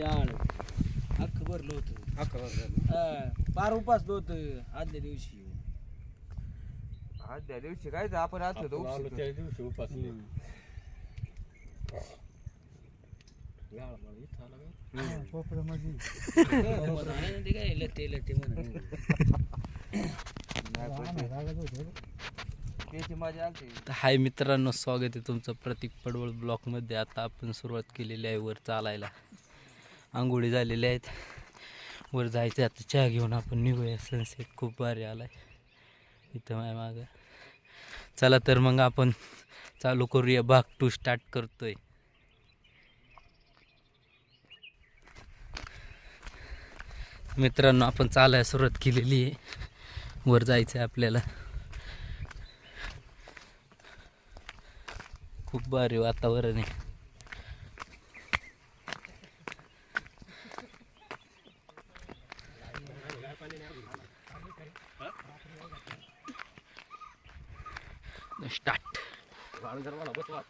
आळ अख्खं भरलं होतं अकरा हा, पार उपासलं होतं आदल्या दिवशी. आदल्या दिवशी काय ते आपण आज होतो आपण आलो उपशीत. त्या दिवशी उपासले. गाळ मला इथं आला का? ते काय लते म्हणून. त्याची आलती तर हाय मित्रांनो स्वागत आहे तुमचं प्रतीक पडवळ ब्लॉकमध्ये. आता आपण सुरुवात केलेली आहे वर चालायला. आंघोळी झालेल्या आहेत. वर जायचं आता चहा घेऊन आपण निघूया. सनसेट खूप भारी आलाय. इथं माझ्या मागं. चला तर मग आपण चालू करूया. भाग टू स्टार्ट करतोय. मित्रांनो आपण चालायला सुरुवात केलेली आहे. वर जायचं आहे आपल्याला. खूप भारी वातावरण आहे स्टार्ट गाळ जर मला बसवा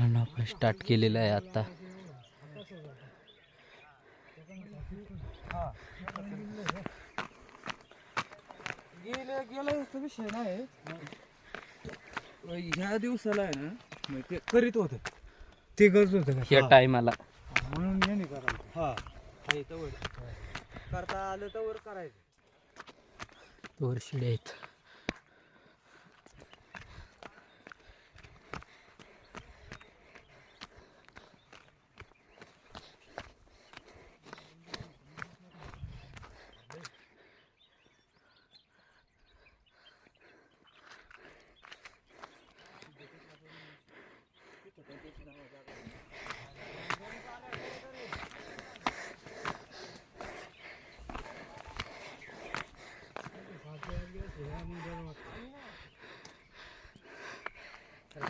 मित्रांनो आपण स्टार्ट केलेलं आहे आता. गेलं गेलं असं विषय नाही. ह्या दिवसाला आहे ना ते करीत होत. ते गरज होतं या टायमाला म्हणून याने करायचं. हा. हे तवर. करता आलं तर करायचं. शिड्या आहेत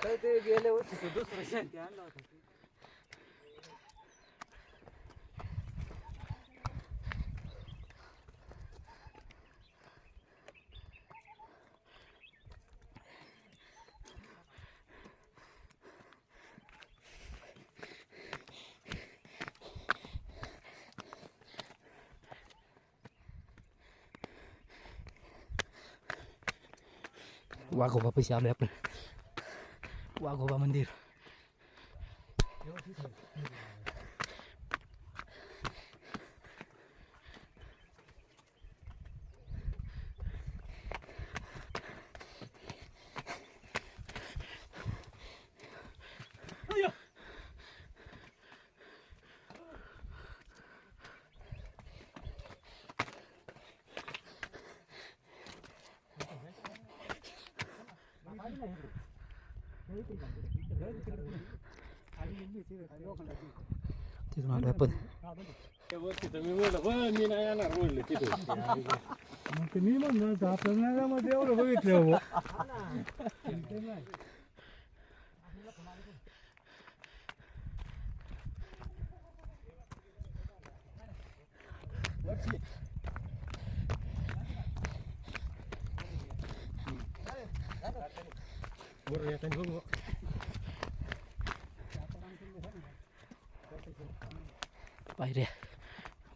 काय ते गेल्या वर्षी तो दुसरं शांती आणला होता वाघोबा पैसे आलोय आपण वाघोबा मंदिर तिथून आलोय आपण त्या वरती तिथून मी आपण. मी म्हणणार येणार बोलले तिथे एवढं बघितलं हो.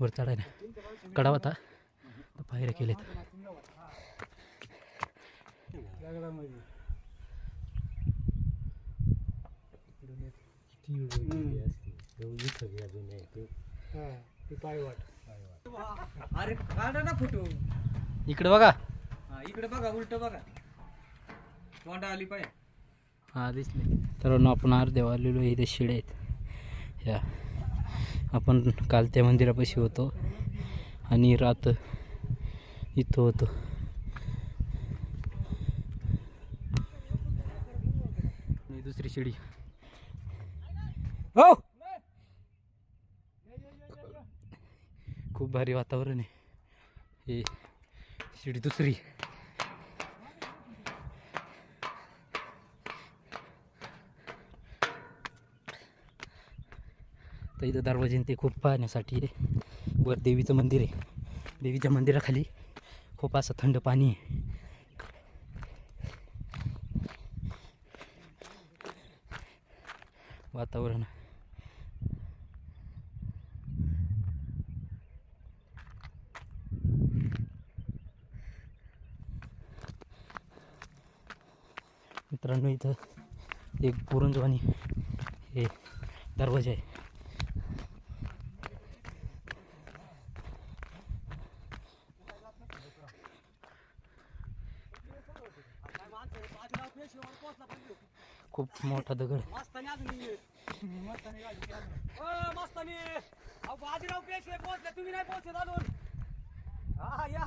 वर चढायला कडा होता तर पायऱ्या केलेत अरे काढा ना फोटो इकडे बघा इकडे बघा उलट बघा तोंडा आली पाहिजे हा दिसली तर आपण अर्ध्या आलेलो आहे. इथे शिड्या आहेत या आपण काल त्या मंदिरापाशी होतो. आणि रात इथं होतो. दुसरी शिडी. हो! खूप भारी वातावरण आहे. हे शिडी दुसरी. तर इथं दरवाजे ते खूप पाहण्यासाठी आहे. वर देवीचं मंदिर आहे. देवीच्या मंदिराखाली खूप असं थंड पाणी आहे वातावरण मित्रांनो इथं एक पुरंजवानी हे दरवाजा आहे खूप मोठा दगड मस्तानी अजून ये. ओ, मस्तानी अहो, बाजीराव पेशवे पोहोचले तुम्ही नाही पोहोचले अजून हा या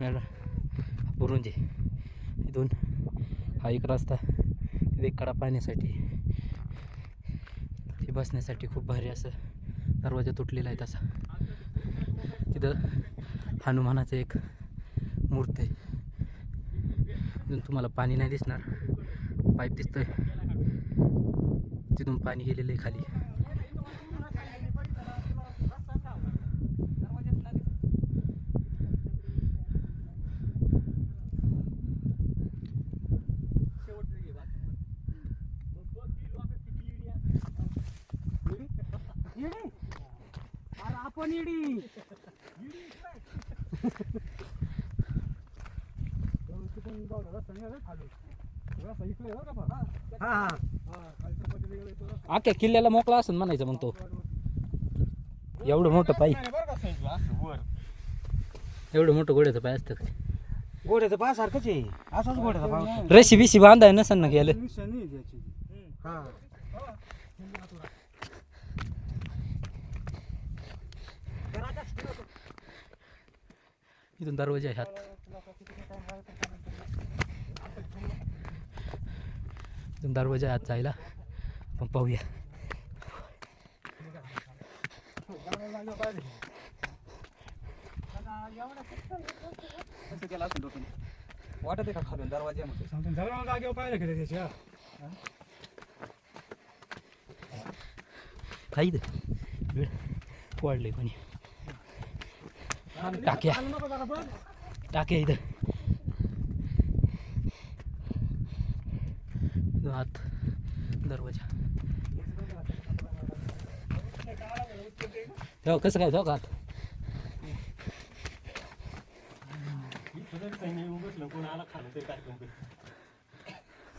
मॅडम कुरुंजे इथून हा एक रस्ता तिथे एक कडा पाहण्यासाठी. ते बसण्यासाठी खूप भारी असं दरवाजा तुटलेला आहे तसा. तिथं हनुमानाचं एक मूर्ती आहे. तिथून तुम्हाला पाणी नाही दिसणार. पाईप दिसतंय. तिथून पाणी गेलेलं आहे खाली. आपण इडी. हा हा आख्या किल्ल्याला मोकळा असेल म्हणायचं मग तो एवढं मोठं पायी. एवढं मोठं घोड्याचं पाय असतं? घोड्याचं पाय सारखंच आहे. असाच घोड्याचा पाय. रशी बिशी बांधाय नसेल ना गेलं. हा. इथून दरवाजा आहे इथून दरवाजा आहे जायला. पण पाहूया. वाटत आहे का खालून दरवाज्यामध्ये जागेवर पाहिलं गेले त्याच्या काही वेळ वाढले कोणी. टाक्या टाक्या इथं. आत दरवाजा. हो कसं काय जाऊ का आत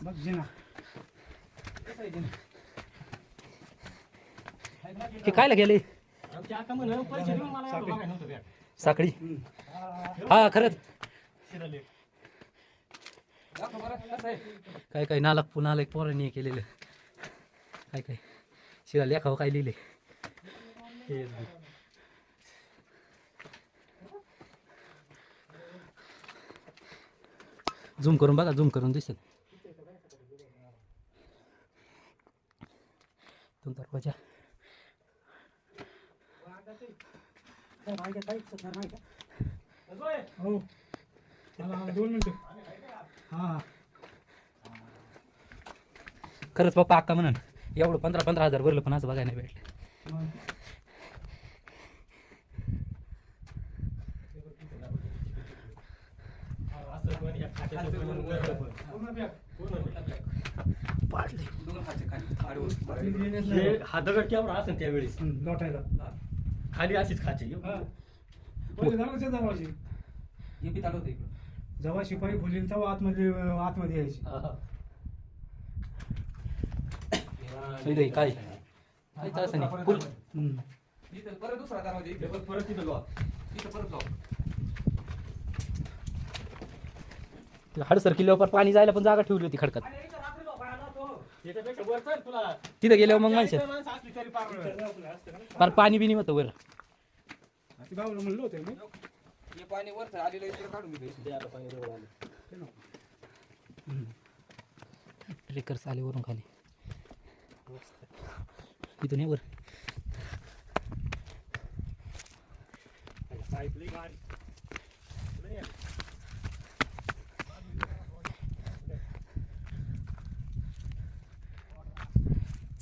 बघ जिना. हे कायला गेले. साखळी. हा खरंच. काय काय नालक पुन्हा एक पोरांनी केलेलं. काय काय. शिरा लेखावं काय लिहिले? झूम करून बघा झूम करून दिसेल. तो दरवाजा हो मला दोन मिनिटं हा खरंच पप्पा अक्का म्हणून एवढं पंधरा पंधरा हजार भरलं पण असं बघायला नाही भेटलं. पाडले हे हा दगड केवढा असेल त्यावेळेस? लोटायला. खाली अशीच खाची. हा. बी जेव्हा शिपाई खोलील तेव्हा आतमध्ये आतमध्ये यायची. इथे काय? काहीच असं नाही फुल हम्म. परत दुसरा दरवाजा इथे परत तिथं लावा इथं परत लावा हडसर किल्ल्यावर पाणी जायला पण जागा ठेवली होती खडकात याच्यापेक्षा वर चढ तुला तिथं गेल्यावर मग माणसं. फार पाणी बिनी होतं वर. हे ट्रेकर्स आले. वरून खाली. इथून ये वर.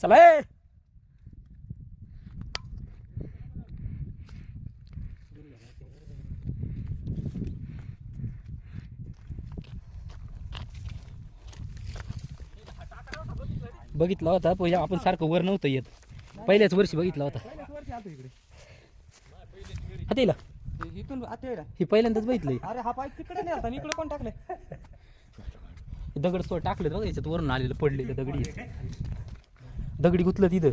चला बघितला होता पण आपण सारखं वर नव्हतं येत. पहिल्याच वर्षी बघितला होता. आता इथून हे पहिल्यांदाच बघितलंय अरे हा पाय तिकडे नाही आता इकडे कोण टाकले दगड सोड टाकले बघा याच्यात वरून आलेलं पडलेलं दगडी. दगडी गुतलं तिथं.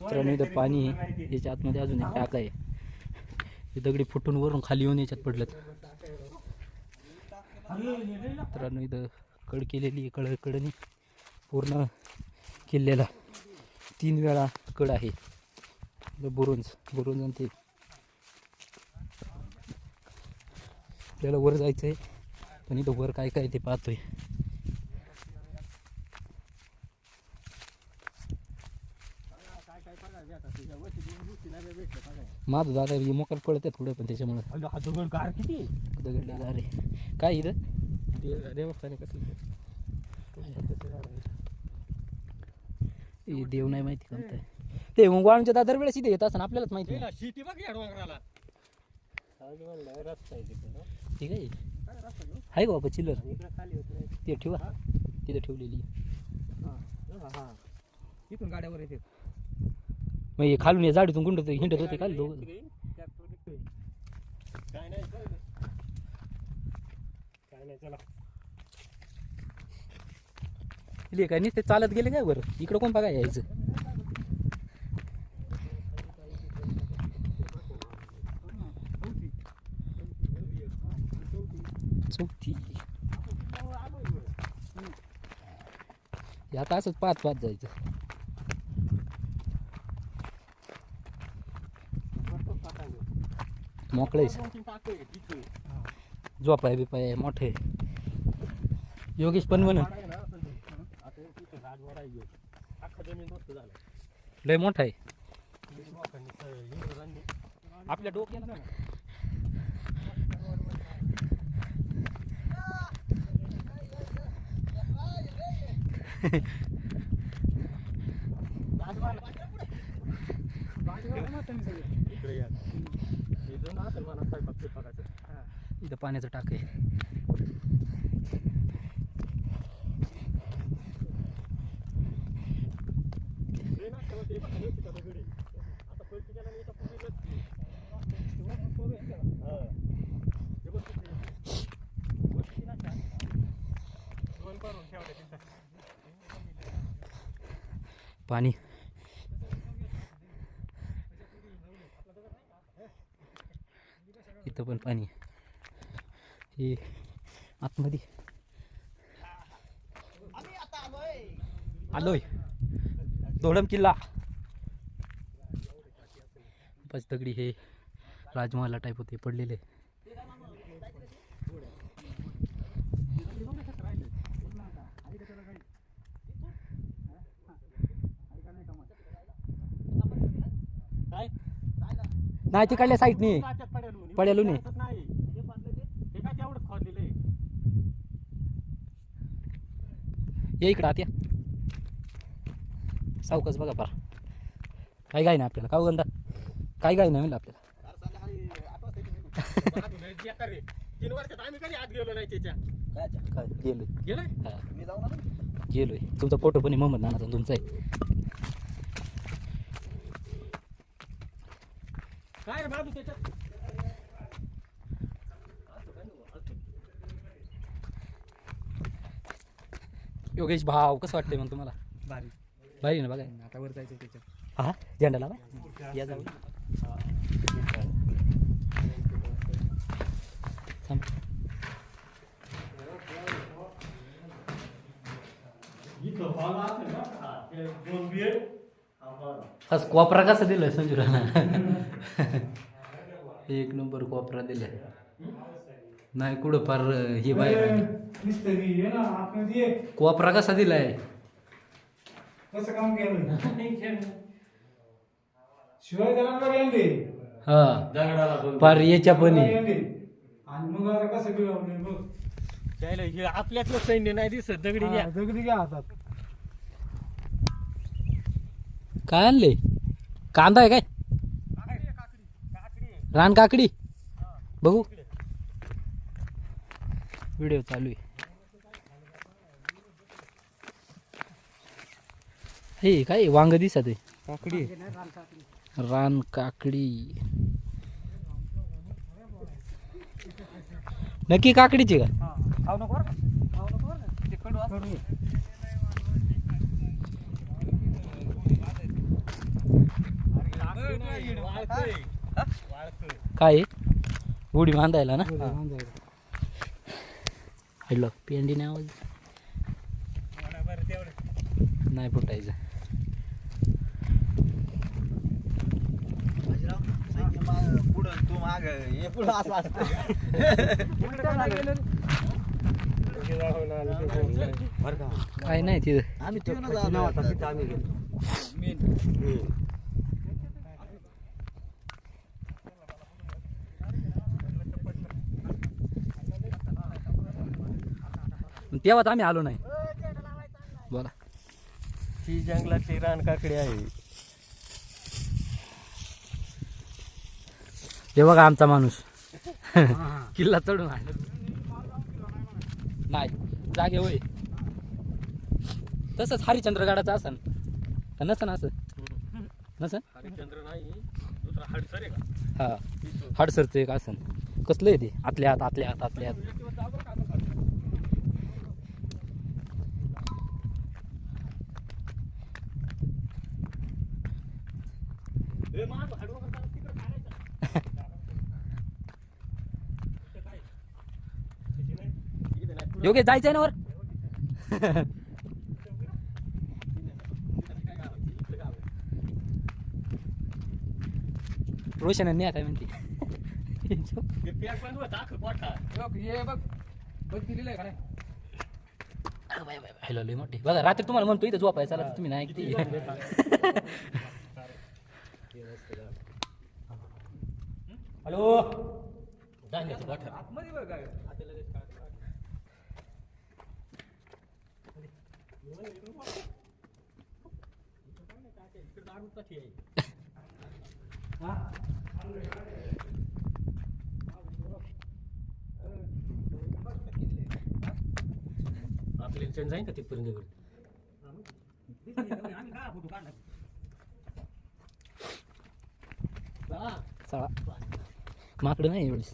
मित्रांनो इथं पाणी आहे. याच्या आतमध्ये अजून एक टाक आहे. दगडी फुटून वरून खाली येऊन याच्यात पडलं मित्रांनो इथं कड केलेली कड कडनी पूर्ण किल्ल्याला तीन वेळा कड आहे. बुरुंज बुरुंज आणि ते आपल्याला वर जायचं आहे पण इथं वर काय काय ते पाहतोय. माझं दादा हे मोकर पडत आहेत कुठे पण त्याच्यामुळं. हा दगड गार किती? काय इथं? देवस्थान कसं हे देव नाही माहिती कोणतं आहे. ते वाळूंच्या दादर वेळेस इथे येत असं आपल्यालाच माहिती शेती बघ या डोंगराला. आहे ठीक आहे आहे का बाबा चिल्लर ते ठेवा. तिथे ठेवलेली. इथून गाड्यावर येते मग हे खालून या जाडीतून गुंड हिंडत होते खाली दोघं. काय नाही काय नाही. काय नाही चला इले काय नुसते चालत गेले काय बरं? इकडं कोण बघा यायचं? चौथी हे आता असंच पाच पाच जायचं. मोकळेच झोपाय बिपाय मोठे. योगेश पण म्हण लय मोठा आहे. आपल्या डोक्याला इकडे या इथून असेल म्हणा स्वयंपाक स्वयंपाकाचं इथं पाण्याचं टाक आहे हे ना तेव्हा ते बघा, हे तिथं दगड आहे. आता पलटी केला आणि इथं पुरीलच की. हा. हे बघ तिथे. वरती ना का? दोन करून ठेवले तिथं. पाणी. इथं पण पाणी. हे आतमध्ये. आलोय. दोडम किल्ला. पाच दगडी हे राजमहाला टाईप होते पडलेले काय? नाही तिकडल्या साईडनी. काच्यात नाही. हे काय. ये इकडं आत या. सावकाश बघा पार. काय गाय नाही आपल्याला. का गंदा काय गाय नाही म्हणलं आपल्याला. अजून हे जे करे. तीन वर्षात आम्ही कधी आत गेलो नाही त्याच्या? काय गेलोय. हा. तुमचा फोटो पण मोहम्मद नानाचा आणि तुमचा आहे. काय रे बाबू त्याच्यात? योगेश भाव कसं वाटतंय मग तुम्हाला? भारी. भारी ना बघा. आता वर जायचं त्याच्यात. हा? झेंडा लावा या जाऊ. थांब. आज कोपरा कसा दिलाय संजू राणा एक नंबर कोपरा दिलाय. नाही कुठं फार हे बाहेर. कोपरा कसा दिलाय? कसं काम केलं? शिवाय दगडाला गेले हा. दगडाला फार याच्या पण आपल्यातलं सैन्य नाही दिसत दगडी घ्या. दगडी घ्या हातात. काय आणले? कांदा आहे काय? रान काकडी. बघू. व्हिडिओ चालू आहे. हे काय वांग दिसत आहे. काकडी रान काकडी. नक्की काकडीची का खाऊ नको बरं का? खाऊ नको बरं का? ते कडू असतं. अरे काकडी नाही, वाळतंय. हा? वाळतंय. काय? उडी बांधायला ना? हॅलो पेंडी नाही आवाज. नाही फुटायचं. पुढं तू माग हे पुढं असं असतं. काय नाही तिथं. आम्ही तिथूनच आलो आता तिथं आम्ही गेलो. तेव्हाच आम्ही आलो नाही. बोला. ही जंगलातली रान काकडी आहे. हे बघा आमचा माणूस. किल्ला चढून आला. नाही जागे होय. तसंच हरिश्चंद्रगडाचं असन. का नसन असं नसन हरिश्चंद्र नाही दुसरा हडसर आहे का हा हडसरचं एक आसन कसलं आहे ते आतल्या आत आतल्या आत आतल्या आत ए, माझं हाडं वगैरे त्याला तिकडं काढायचं. इथं काय? इथं नाही. इथं नाही. योगेश जायचंय ना वर रोशन नाही काय म्हणते ते पॅक बंद होतं, अख्खं गोठा. बघ, हे बघ बघ का नाही? हॅलो लय मोठे. बघा रात्री तुम्हाला म्हणतो इथं झोपायचं चला तुम्ही नाही ऐकते. Hello? धान्याचं गोठा. आतमध्ये बघ काय इकडं दारू कशी आहे? आपल्याला चेंज जाईन का तिथपर्यंत गड? आम्ही काय फोटो काढणार? जा. चला माकडं नाही एवढीच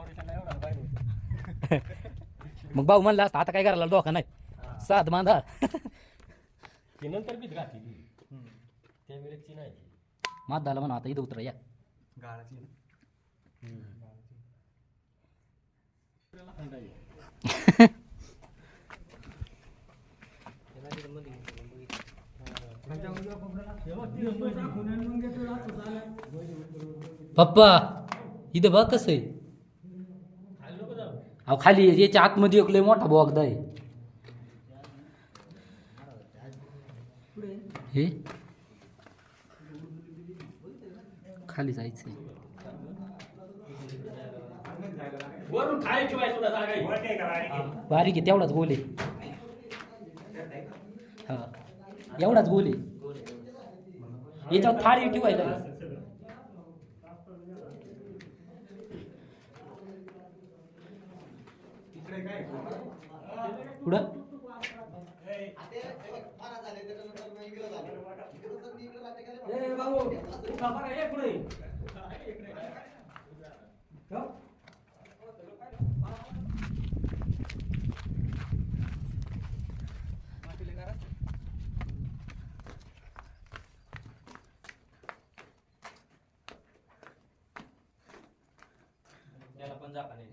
मग भाऊ म्हणला असता आता काय करायला डोका नाही. सात बांधा. ती नंतर बीच घातली ती. त्यावेळेसची नाही मात झाला म्हणा आता इथं उतरा या. पप्पा इथं बघ कसं आहे. अहो खाली. याच्या आतमध्ये एक लय मोठा बोगदा आहे. हे? खाली आहे. बारीक आहे तेवढाच गोल आहे. हा एवढाच गोल आहे. याच्यावर थाळी ठेवायला. पुढं? ए भाऊ उठा बघा, ये पुढे. हो.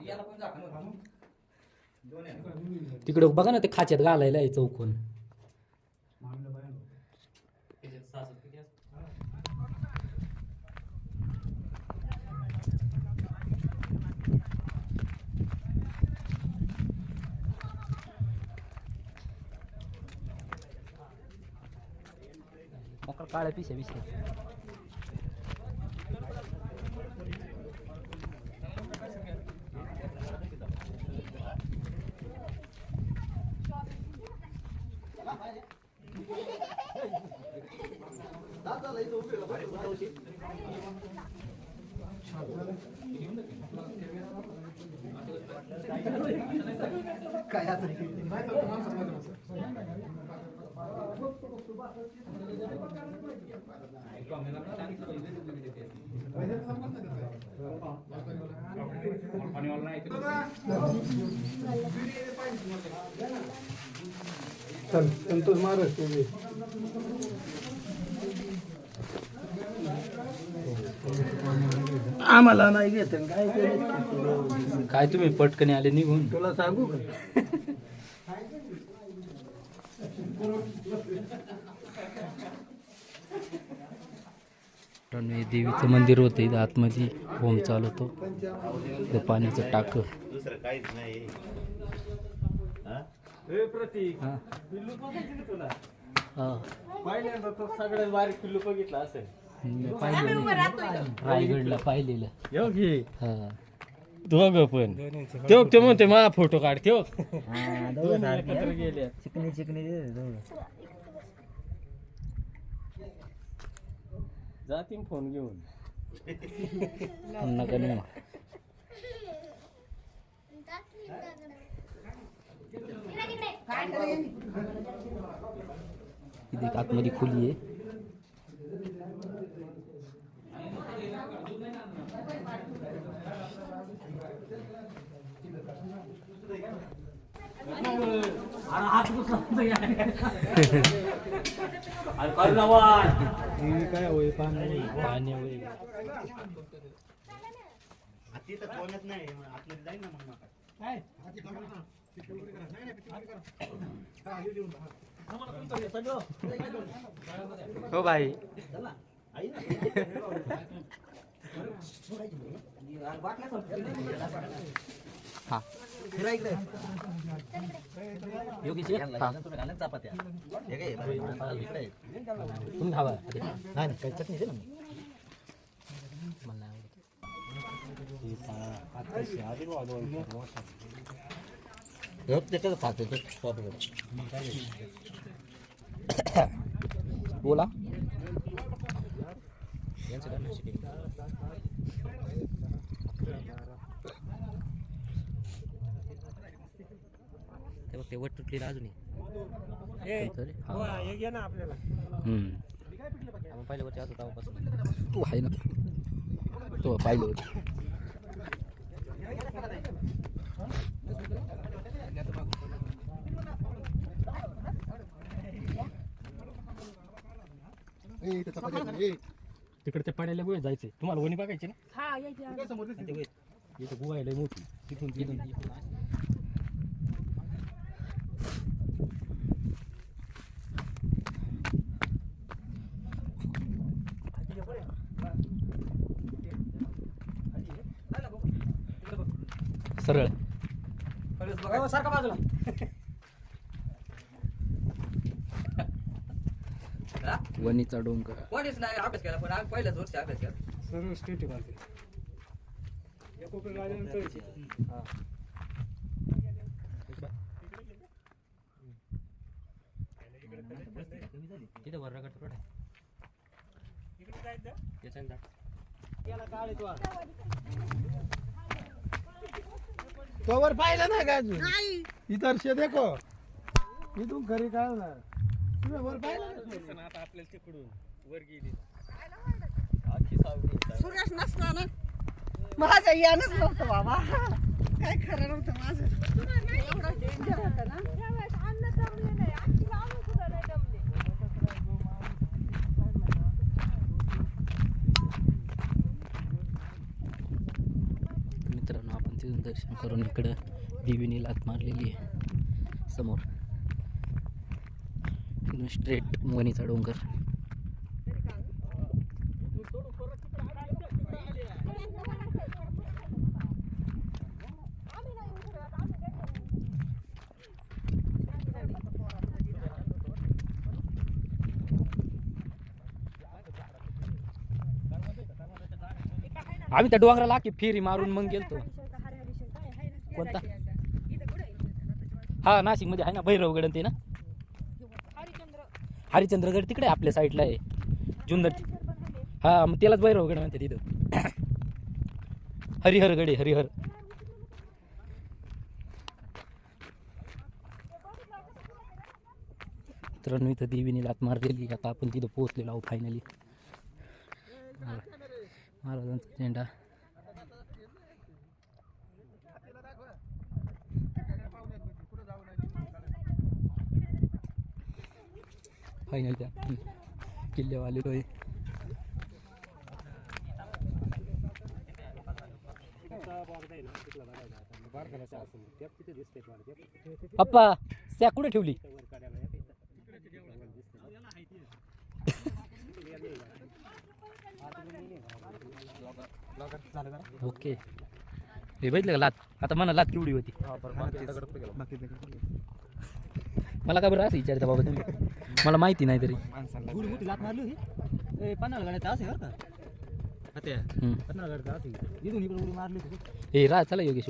याला पण झाकण घालून दोन आहे ना. तिकडं बघा ना ते खाच्यात घालायला आहे चौकोन. काळ्या पिशा पिशा काय चल संतोष महाराज तुम्ही आम्हाला नाही घेत काय काय तुम्ही पटकन आले निघून. तुला सांगू का? हे देवीचं मंदिर होतं इथं आतमध्ये होम चालवतो. ते पाण्याचं टाक. दुसरं काहीच नाही. हा? हे. हा हा. पहिल्यांदा तो सगळ्यात बारीक पिल्लू बघितला असेल. रायगडला पाहिलेलं. यो घे हा. दोघं पण. तो ते म्हणते मला फोटो काढ एकत्र गेले चिकनी चिकनी जातीन फोन घेऊन. नका नाही आतमध्ये खोली आहे. काय? होय पाणी पाणी वगैरे तिथं कोणच नाही आतमध्ये जाईन ना मग हो भाई हा योगेश ये. हा. तुम्ही खावा नाही काही चटणी दे ना मला नाही आवडत. बोला ते बघ ते वट तुटलेलं अजूनही. आपण पाहिलं वरती आलो तेव्हापासून. तो आहे ना तो पाहिलं तिकडे ते पाण्याला गुहे जायचे तुम्हाला वणी बघायची ना? इथं गुहा आहे लय मोठी. तिथून तिथून. सरळ. हो, सारखा बाजूला. वणीचा डोंगर. कोणीच नाही अभ्यास केला पण आम्ही पहिल्याच वर्षी अभ्यास केला. सर्व स्टेट आल्यानंतर तिथे वर रगड रोड आहे कवर पाहिलं ना का अजून? इतर शे देखो. इथून घरी काय होणार? वर पाहिलं ना आता आपल्याला तिकडून वर गेली. सुरेश नसताना माझं यानच नव्हतं बाबा. काय खरं नव्हतं माझं. एवढं डेंजर होतं ना? मित्रांनो आपण तिथून दर्शन करून इकडं देवीने लात मारलेली आहे. समोर. स्ट्रेट वणीचा डोंगर. आम्ही त्या डोंगराला की फेरी मारून मग गेलतो. कोणता? हा नाशिकमध्ये आहे ना भैरवगड ते ना? हरिचंद्रगड तिकडे आपल्या साईडला आहे. जुन्नर हा मग त्यालाच भैरवगड म्हणते तिथं हरिहरगड आहे हरिहर. मित्रांनो इथं देवीने लात मारलेली आता आपण तिथं पोहोचलेलो आहोत फायनली महाराजांचा झेंडा. त्या किल्ल्यावर आलेलो आहे अप्पा स्या कुठे ठेवली? ओके. हे बघितलं का लात? आता मला लात केवढी होती? मला का बरं असं विचारता बाबा तुम्ही? मला माहिती नाही तरी. मोठी लात मारली होती पन्नास गाड्याचा असे बरं का. हम्म. पन्नास गाड्याचा असे इथून इकडे उडी मारली होती. हे रा चला योगेश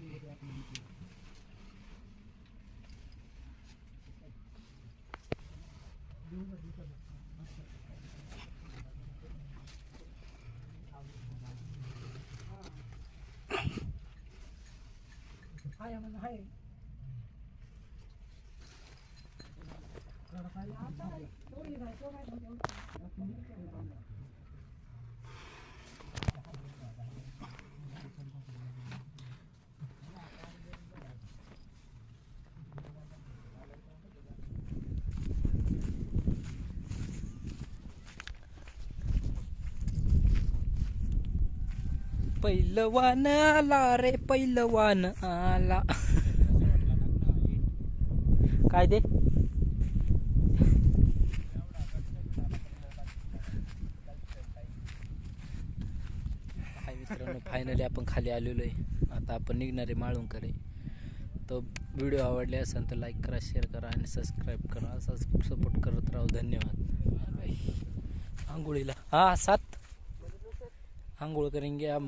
पैलवान आला रे पैलवान आला. काय दे मित्रांनो फायनली आपण खाली आलेलो आहे. आता आपण निघणारे माळून माळुंकर आहे तो व्हिडिओ आवडले असेल तर लाईक करा शेअर करा आणि सबस्क्राईब करा. असाच सपोर्ट करत राहू. धन्यवाद. आंघोळीला. हां सात आंघोळ करेंगे हम